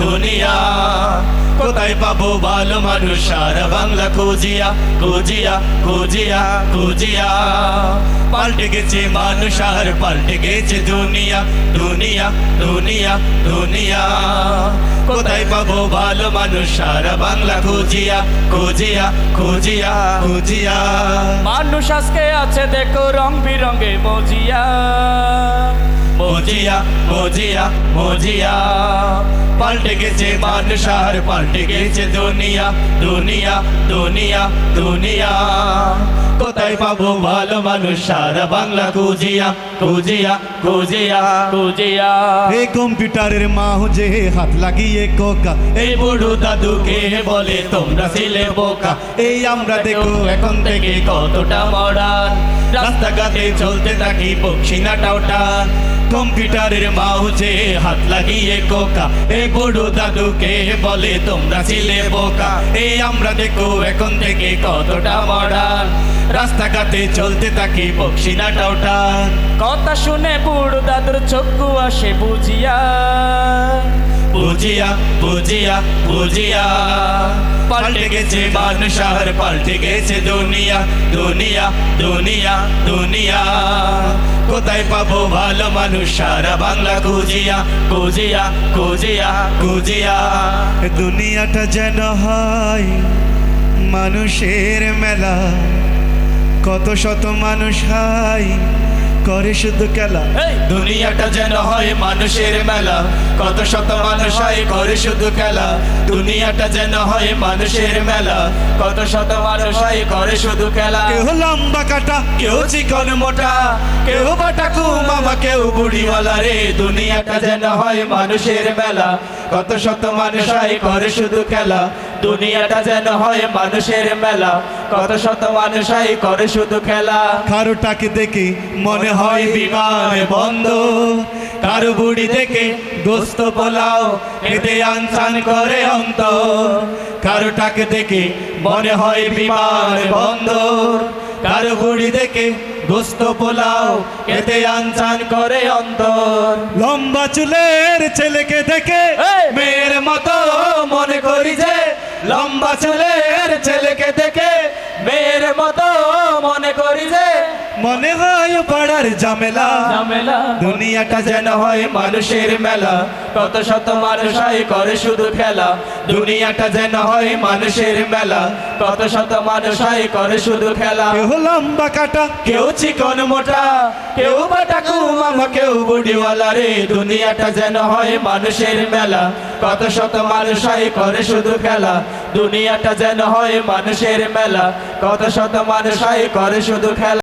দুনিয়া। কোথায় পাবো ভালো মানুষ? সারা বাংলা খুঁজিয়া খুঁজিয়া খুঁজিয়া খুঁজিয়া। পাল্টে গেছে মানুষ আর পাল্টে গেছে দুনিয়া দুনিয়া দুনিয়া দুনিয়া। কোথায় পাবো ভালো মানুষ? সারা বাংলা খুঁজিয়া খুঁজিয়া খুঁজিয়া খুঁজিয়া। মানুষ আজকে আছে দেখো রং বিরঙ্গে মজিয়া। মজিয়া মজিয়া মজিয়া। পাল্টে গেছে মানুষ আর পাল্টে গেছে দুনিয়া দুনিয়া দুনিয়া দুনিয়া। কোথায় পাবো ভালো মানুষ? সারা বাংলা কুজিয়া খুঁজিয়া খুঁজিয়া খুঁজিয়া। এই কম্পিউটারের মা যে হাত লাগিয়ে কোকা। এই বুড়ো দাদুকে বলে তোমরা ছিলে বোকা? এই আমরা দেখো। দেখো এখন থেকে কতটা মডার্ন রাস্তাঘাটে চলতে থাকি বক্সিনা টাউটান কম্পিউটারের মাউজে হাত লাগিয়ে কোকা। এই বুড়ো দাদুকে বলে, তোমরা ছিলে বোকা। এই আমরা দেখো এখন থেকে কতটা মডার্ন রাস্তাঘাটে চলতে থাকি বক্সিনা টাউটান কথা শুনে বুড়ো দাদুর চক্ষু আসে বুঝিয়া। বুঝিয়া বুঝিয়া বুঝিয়া পাল্টে গেছে মানুষ আর পাল্টে গেছে দুনিয়া দুনিয়া দুনিয়া দুনিয়া কোথায় পাবো ভালো মানুষ সারা বাংলা খুঁজিয়া খুঁজিয়া খুঁজিয়া খুঁজিয়া দুনিয়াটা যেন হয় মানুষের মেলা কত শত মানুষ হয় করে শুধু খেলা। দুনিয়াটা যেন হয় মানুষের মেলা। কত শত মানুষ হয় করে শুধু খেলা। দুনিয়াটা যেন হয় মানুষের মেলা। কত শত মানুষ হয় করে শুধু খেলা। কেউ লম্বা কাটা কেউ চিকন মোটা কেউ বাটাকু মামা কেউ বুড়িওয়ালা রে। দুনিয়াটা যেন হয় মানুষের মেলা। কত শত মানুষ হয় করে শুধু খেলা। দুনিয়াটা যেন হয় মানুষের মেলা। কত শত মানুষ হয় করে শুধু খেলা। কারোটাকে দেখে মনে হয় বিমান বন্ধ। কারও বুড়ি দেখে গোস্ত পোলাও এতে আনসান করে অন্ত। কারোটাকে দেখে মনে হয় বিমান বন্ধ। কারও বুড়ি দেখে গোস্ত পোলাও এতে আনসান করে অন্তর লম্বা চুলের ছেলেকে দেখে! মেয়ের মতো মনে করি যে লম্বা চুলের ছেলেকে দেখে মেয়ের মতো মনে করি যে মনে হয় পাড়ার ঝামেলা। ঝামেলা। দুনিয়াটা যেন হয় মানুষের মেলা। কত শত মানুষ হয় করে শুধু খেলা। দুনিয়াটা যেন হয় মানুষের মেলা। কত শত মানুষ হয় করে শুধু খেলা। কেউ লম্বা কাটা কেউ চিকন মোটা। কেউ বাটাকু মামা কেউ বুড়িওয়ালা রে। দুনিয়াটা যেন হয় মানুষের মেলা। কত শত মানুষ হয় করে শুধু খেলা। দুনিয়াটা যেন হয় মানুষের মেলা। কত শত মানুষ হয় করে শুধু খেলা।